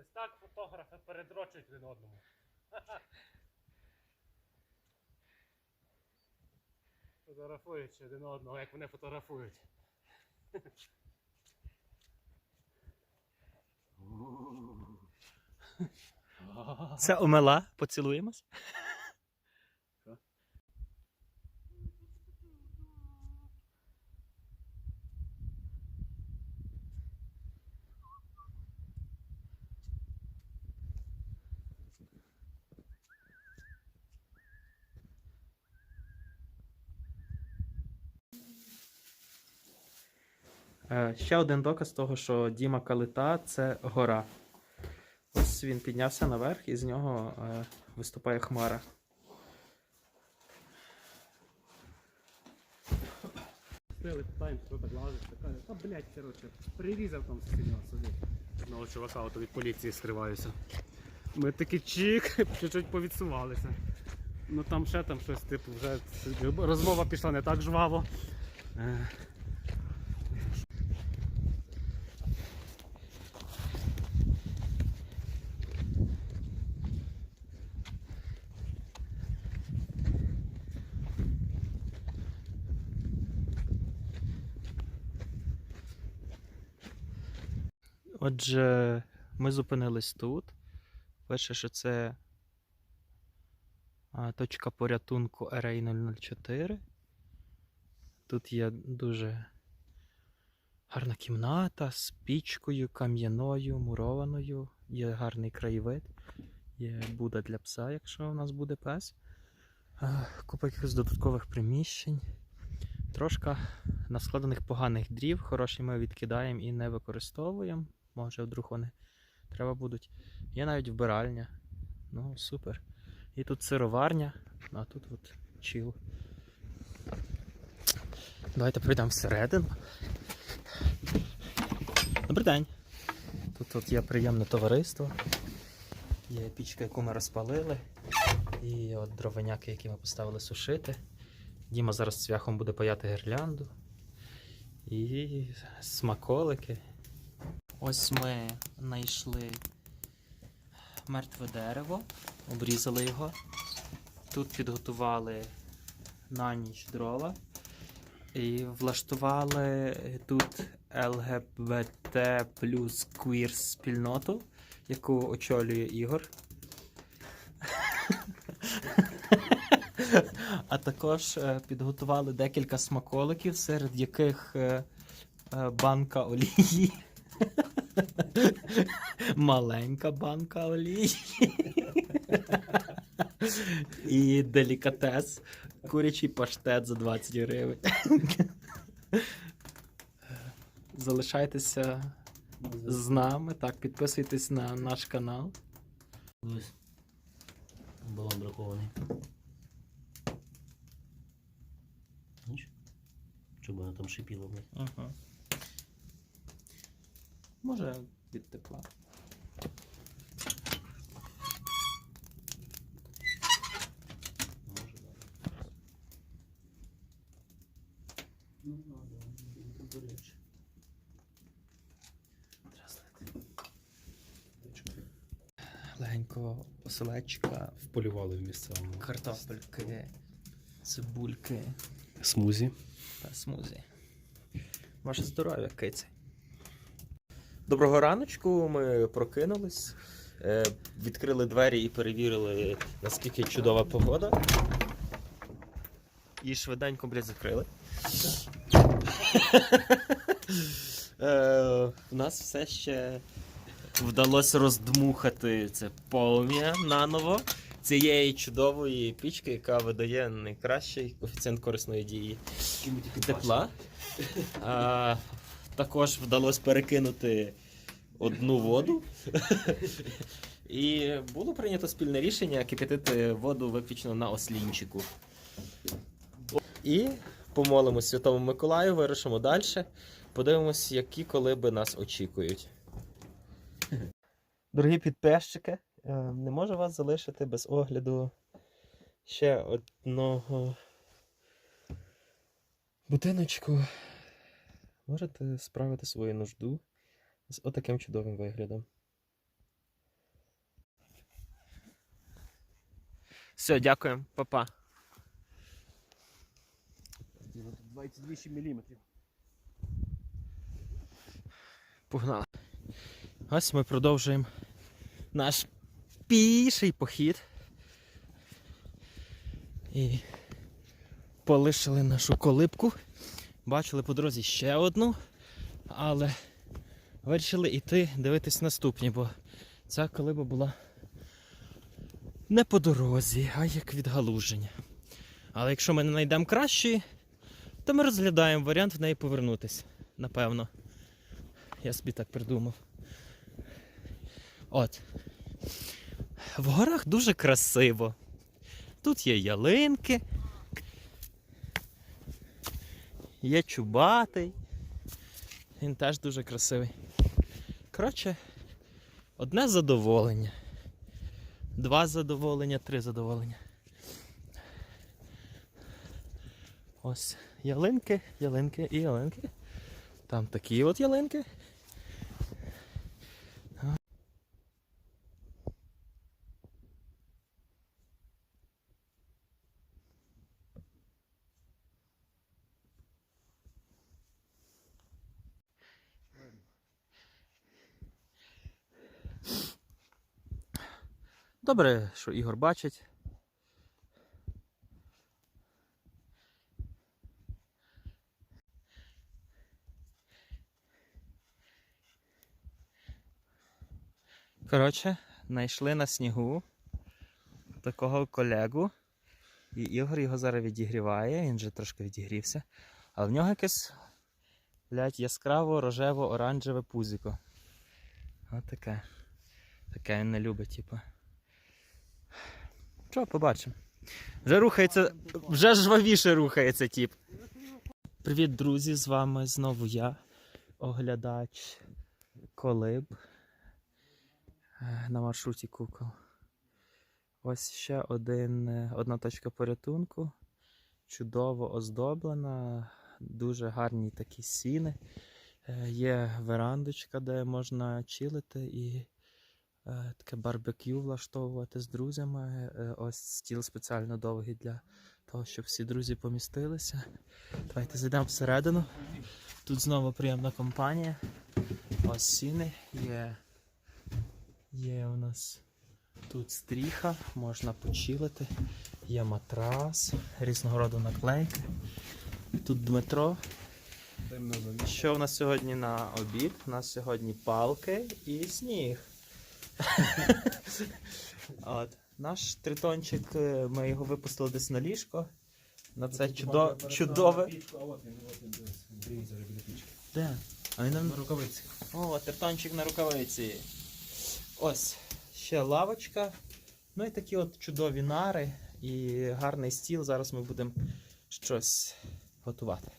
Ось так фотографи передрочують один одному. Фотографуючи один одного, як вони фотографують. Це омела, поцілуємось. Ще один доказ того, що Діма Калита це гора. Ось він піднявся наверх і з нього е, виступає хмара. Стили, питаємо, що так лазить, каже, та блядь, коротше, прирізав там сусіднього собі. Одного чувака ото від поліції скриваюся. Ми такі чик, чуть-чуть повідсувалися. Ну там ще там щось, типу, вже розмова пішла не так жваво. Отже, ми зупинились тут. Перше, що це точка порятунку RA 004. Тут є дуже гарна кімната з пічкою, кам'яною, мурованою. Є гарний краєвид. Є буда для пса, якщо у нас буде пес. Купа якихось додаткових приміщень. Трошка наскладених поганих дрів. Хороші ми відкидаємо і не використовуємо. Може, вдруг вони треба будуть. Є навіть вбиральня. Ну, супер. І тут сироварня, а тут от чіл. Давайте пройдемо всередину. Добрий день. Тут от є приємне товариство. Є пічка, яку ми розпалили. І от дровеняки, які ми поставили сушити. Діма зараз цвяхом буде паяти гірлянду. І смаколики. Ось ми знайшли мертве дерево, обрізали його. Тут підготували на ніч дрова і влаштували тут ЛГБТ плюс квір спільноту, яку очолює Ігор. А також е, підготували декілька смаколиків, серед яких е, е, банка олії. Маленька банка олії. І делікатес. Курячий паштет за 20 гривень. Залишайтеся з нами. Так, підписуйтесь на наш канал. Дивись. Балон бракований. Ніч? Щоб вона там шипіла, блядь. Може від тепла. Легенько оселечка, Вполювали в місцевому. картопельки, цибульки Смузі. та смузі. Ваше здоров'я, киці. Доброго раночку. Ми прокинулись, е, відкрили двері і перевірили, наскільки чудова погода. І швиденько, блядь, закрили. е, у нас все ще вдалося роздмухати це полум'я наново цієї чудової пічки, яка видає найкращий коефіцієнт корисної дії тепла. Також вдалося перекинути одну воду. І було прийнято спільне рішення кипятити воду виключно на ослінчику. І помолимось Святому Миколаю, вирушимо далі. Подивимось, які колиби нас очікують. Дорогі підписчики, е, не можу вас залишити без огляду ще одного будиночку можете справити свою нужду з отаким чудовим виглядом. Все, дякуємо, Па-па. 2200 мм. Погнали. Ось ми продовжуємо наш піший похід. І полишили нашу колибку. Бачили по дорозі ще одну, але вирішили йти дивитись наступні, бо ця колиба була не по дорозі, а як відгалуження. Але якщо ми не знайдемо кращої, то ми розглядаємо варіант в неї повернутися, напевно. Я собі так придумав. От. В горах дуже красиво. Тут є ялинки. Є чубатий. Він теж дуже красивий. Коротше, одне задоволення. Два задоволення, три задоволення. Ось ялинки, ялинки і ялинки. Там такі от ялинки. Добре, що Ігор бачить. Коротше, знайшли на снігу такого колегу. І Ігор його зараз відігріває, він вже трошки відігрівся. Але в нього якесь блядь, яскраво рожево-оранжеве пузико. От таке. Таке він не любить, типу. Що, побачимо. Вже рухається, вже жвавіше рухається тип. Привіт, друзі! З вами знову я, оглядач Колиб на маршруті Кукол. Ось ще один, е, одна точка порятунку. Чудово оздоблена, дуже гарні такі сіни. Е, Є верандочка, де можна чилити і таке барбекю влаштовувати з друзями. Е, Ось стіл спеціально довгий для того, щоб всі друзі помістилися. Давайте зайдемо всередину. Тут знову приємна компанія. Ось сіни є. Є у нас тут стріха, можна почилити. Є матрас, різного роду наклейки. Тут Дмитро. Що в нас сьогодні на обід? У нас сьогодні палки і сніг. От. Наш тритончик, е, ми його випустили десь на ліжко. На це чудо... чудове. Де? А він на рукавиці. О, тритончик на рукавиці. Ось, ще лавочка. Ну і такі от чудові нари і гарний стіл. Зараз ми будемо щось готувати.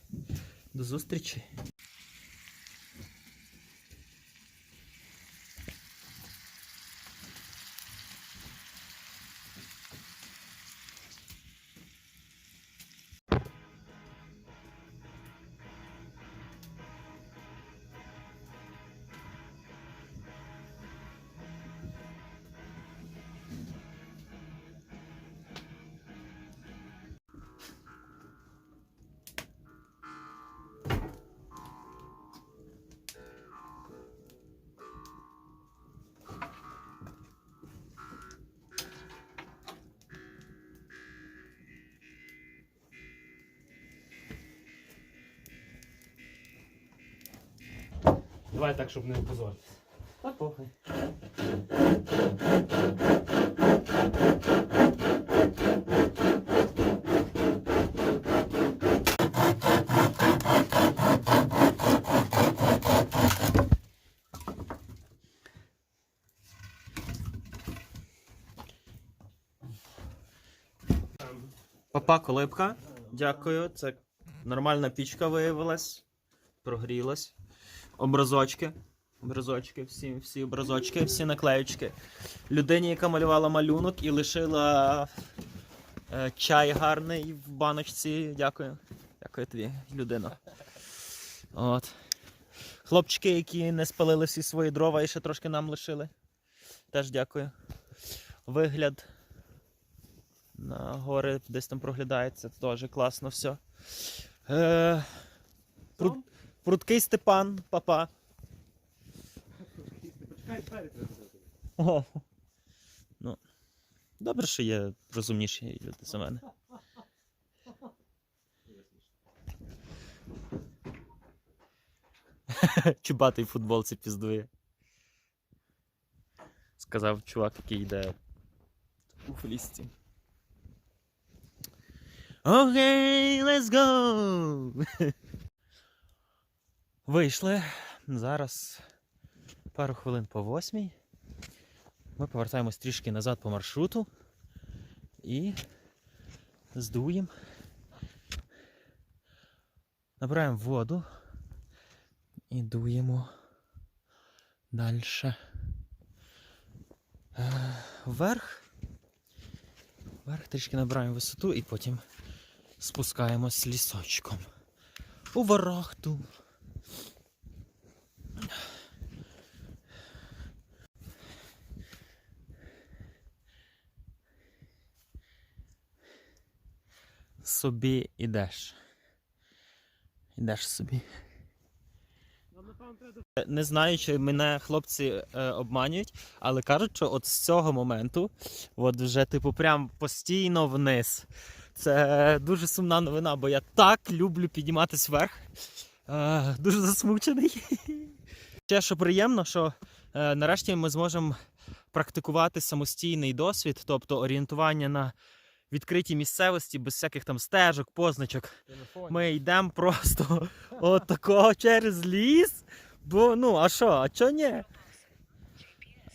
До зустрічі. Давай так, щоб не опозоритися. Та похай. Папа колибка. Дякую. Це нормальна пічка виявилась. Прогрілась. Образочки. Образочки, всі, всі образочки, всі наклеючки. Людині, яка малювала малюнок і лишила е, чай гарний в баночці. Дякую. Дякую тобі, людино. От. Хлопчики, які не спалили всі свої дрова і ще трошки нам лишили. Теж дякую. Вигляд На гори десь там проглядається, теж класно все. Е, прут, прудкий Степан, папа. О. Ну, добре, що є розумніші люди за мене. Чубатий футболці піздує. Сказав чувак, який йде у флісті. Окей, let's go! Вийшли. Зараз пару хвилин по восьмій. Ми повертаємось трішки назад по маршруту і здуємо. Набираємо воду і дуємо далі. Вверх. Вверх трішки набираємо висоту і потім спускаємось лісочком. У ворохту. Собі ідеш. Ідеш собі. Не знаю, чи мене хлопці е, обманюють, але кажуть, що от з цього моменту, от вже, типу, прям постійно вниз. Це дуже сумна новина, бо я так люблю підніматись вверх. Е, дуже засмучений. Ще що приємно, що е, нарешті ми зможемо практикувати самостійний досвід, тобто орієнтування на відкритій місцевості, без всяких там стежок, позначок. Ми йдемо просто от такого через ліс. Бо ну, а що, а чо ні?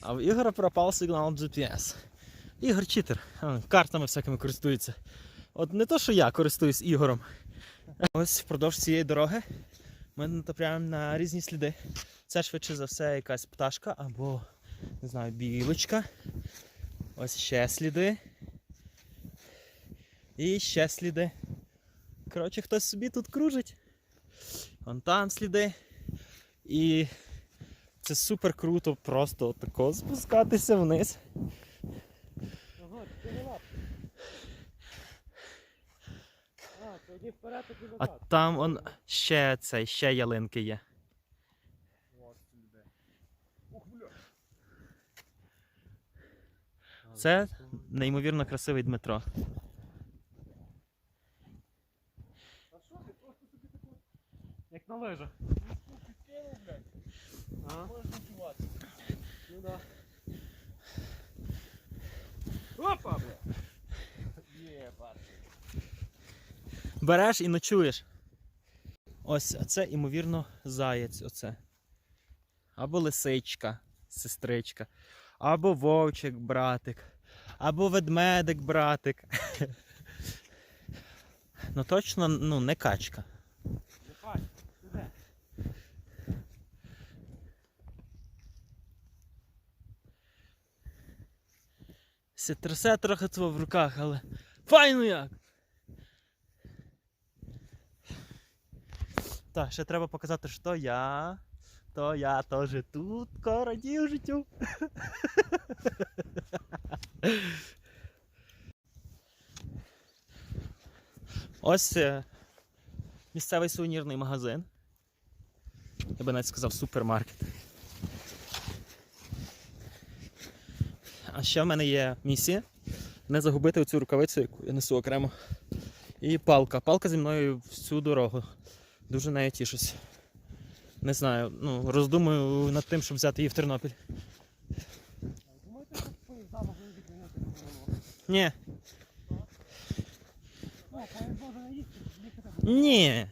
А в Ігора пропав сигнал GPS. Ігор читер, а, картами всякими користується. От не то, що я користуюсь Ігором. Ось впродовж цієї дороги ми натрапляємо на різні сліди. Це швидше за все якась пташка або, не знаю, білочка. Ось ще сліди. І ще сліди. Коротше, хтось собі тут кружить. Вон там сліди. І це супер круто просто тако спускатися вниз. А, там он ще цей, ще ялинки є. Це неймовірно красивий Дмитро. А що ти? Просто собі таку... Лижах. Ага. Ну да. Опа. Береш і ночуєш. Ось, а це, ймовірно, заєць. Оце. Або лисичка, сестричка, або вовчик, братик, або ведмедик, братик. Ну точно ну, не качка. Не пать. Ти де? Се трясе трохи тво в руках, але файно як. Так, ще треба показати, що я. То я теж тут радію життю. Ось е, місцевий сувенірний магазин. Я би навіть сказав супермаркет. А ще в мене є місія не загубити цю рукавицю, яку я несу окремо. І палка. Палка зі мною всю дорогу. Дуже нею тішусь. Не знаю, ну, роздумую над тим, щоб взяти її в Тернопіль. Думаєте, що поїзда могли відмінити голову? Ні. Ну, поїзд може не їсти, їхати. Ні.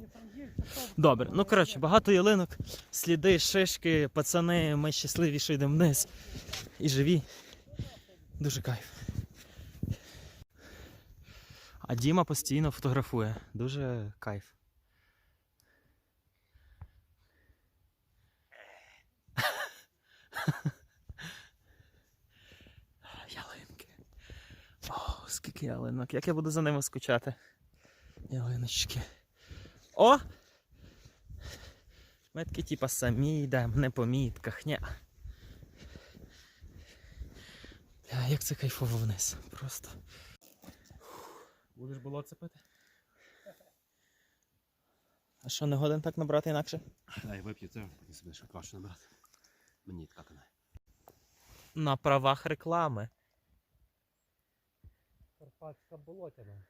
Ні, там є, це хто? Добре, ну коротше, багато ялинок, сліди, шишки, пацани, ми щасливі, йдемо вниз. І живі. Дуже кайф. А Діма постійно фотографує. Дуже кайф. Ялинки. О, скільки ялинок. Як я буду за ними скучати. Ялиночки. О! Ми такі, типа, самі йдемо, не по мітках, ні. Бля, як це кайфово вниз. Просто. Будеш болотце пити? А що, не годен так набрати інакше? Дай вип'ю це, потім собі ще краще набрати. Мені така канає. На правах реклами. Карпатська болотяна.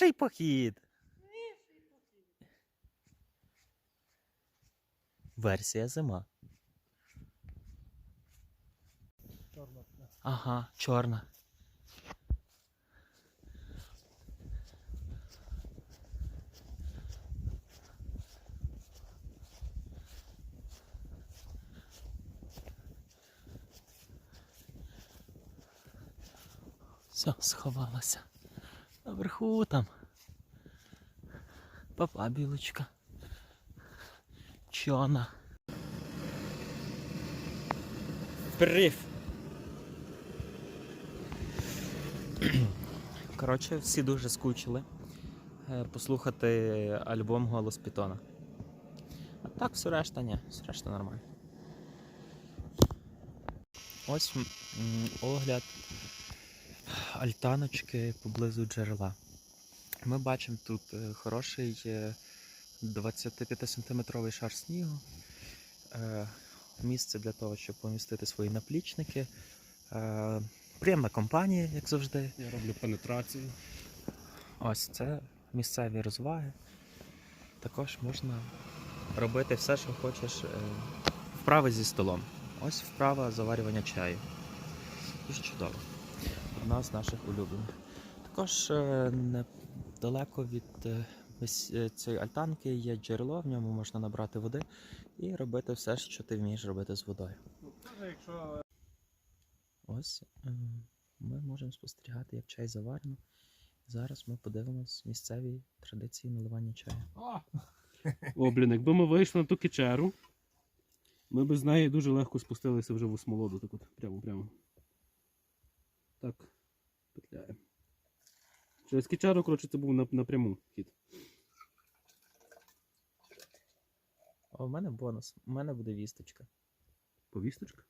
Піший похід. Версія зима. Ага, чорна. Все, сховалася. Наверху там. Папа білочка. Чона. Прив. Коротше, всі дуже скучили е, послухати альбом Голос Пітона. А так, все решта ні, все решта нормально. Ось огляд альтаночки поблизу джерела. Ми бачимо тут е, хороший е, 25-сантиметровий шар снігу. Е, Місце для того, щоб помістити свої наплічники. Е, Приємна компанія, як завжди. Я роблю пенетрацію. Ось це місцеві розваги. Також можна робити все, що хочеш. е, Вправи зі столом. Ось вправа заварювання чаю. Дуже чудово. Одна з наших улюблених. Також е, недалеко від е, е, цієї альтанки є джерело, в ньому можна набрати води і робити все, що ти вмієш робити з водою. Ось ми можемо спостерігати, як чай заварено. Зараз ми подивимось місцеві традиції наливання чаю. О, блін, якби ми вийшли на ту кичеру, ми б з неї дуже легко спустилися вже в осмолоду. Так от, прямо, прямо. Так, петляємо. Через кичеру, коротше, це був нап- напряму хід. А у мене бонус. У мене буде вісточка. Повісточка?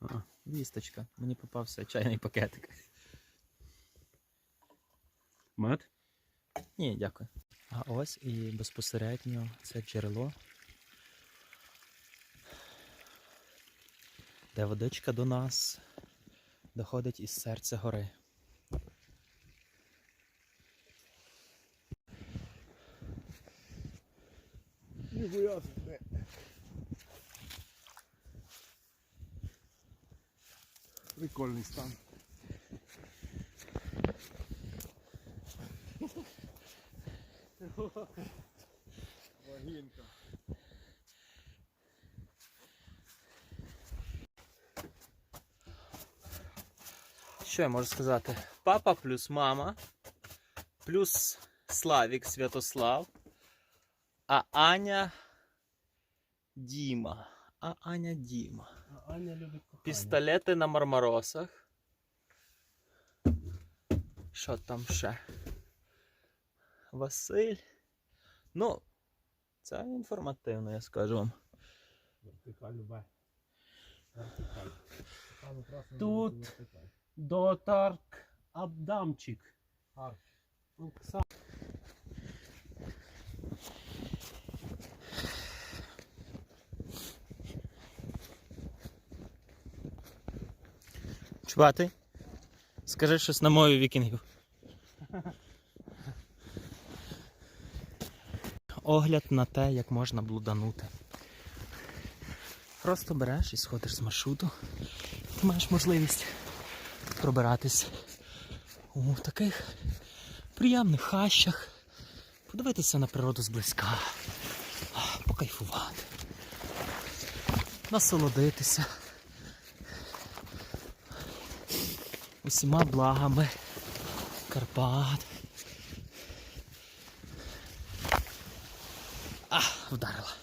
А, Вісточка. Мені попався чайний пакетик. мед? Ні, дякую. А ось і безпосередньо це джерело. Де водичка до нас доходить із серця гори. Ніхуя собі. Прикольний стан. Вагінка. Що я можу сказати? Папа плюс мама, плюс Славік Святослав, а Аня Діма. А Аня Діма. А Аня любить кохання. Пістолети на мармаросах. Що там ще? Василь. Ну, Це інформативно, я скажу вам. Вертикаль любе. Вертикаль. Тут Дотарк Абдамчик. Ну. Чувати? Скажи щось на мові вікінгів. Огляд на те, як можна блуданути. Просто береш і сходиш з маршруту. Ти маєш можливість пробиратись у таких приємних хащах, подивитися на природу зблизька, покайфувати, насолодитися. усіма благами Карпат. А, вдарила.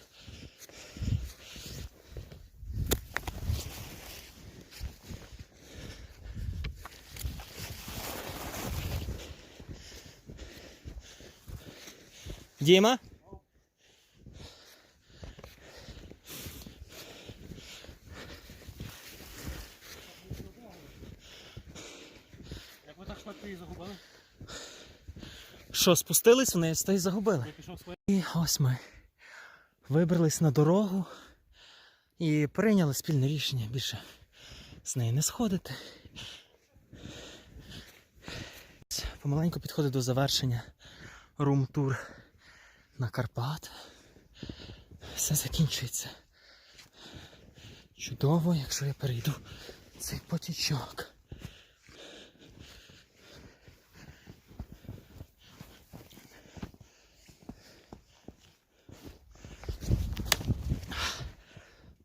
Діма? Як ви так швидко її загубили? Що, спустились вниз та й загубили? Я пішов своє. І ось ми вибрались на дорогу і прийняли спільне рішення більше з неї не сходити. Помаленьку підходить до завершення рум-тур на Карпат. Все закінчується. Чудово, якщо я перейду цей потічок.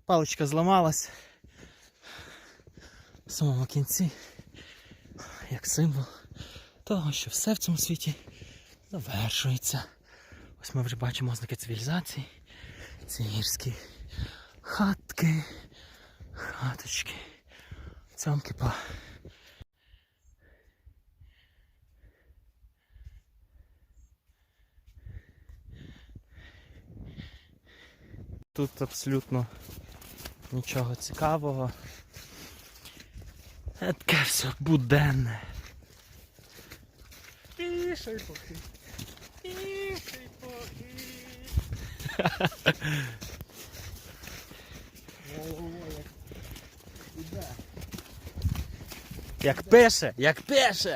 Паличка зламалась в самому кінці, як символ того, що все в цьому світі завершується. Ось ми вже бачимо ознаки цивілізації. Ці гірські хатки, хаточки, цьомки па. Тут абсолютно нічого цікавого. Е, Таке все буденне. Піший поки. Піший поки. Головою як іде. Як пише, як пише!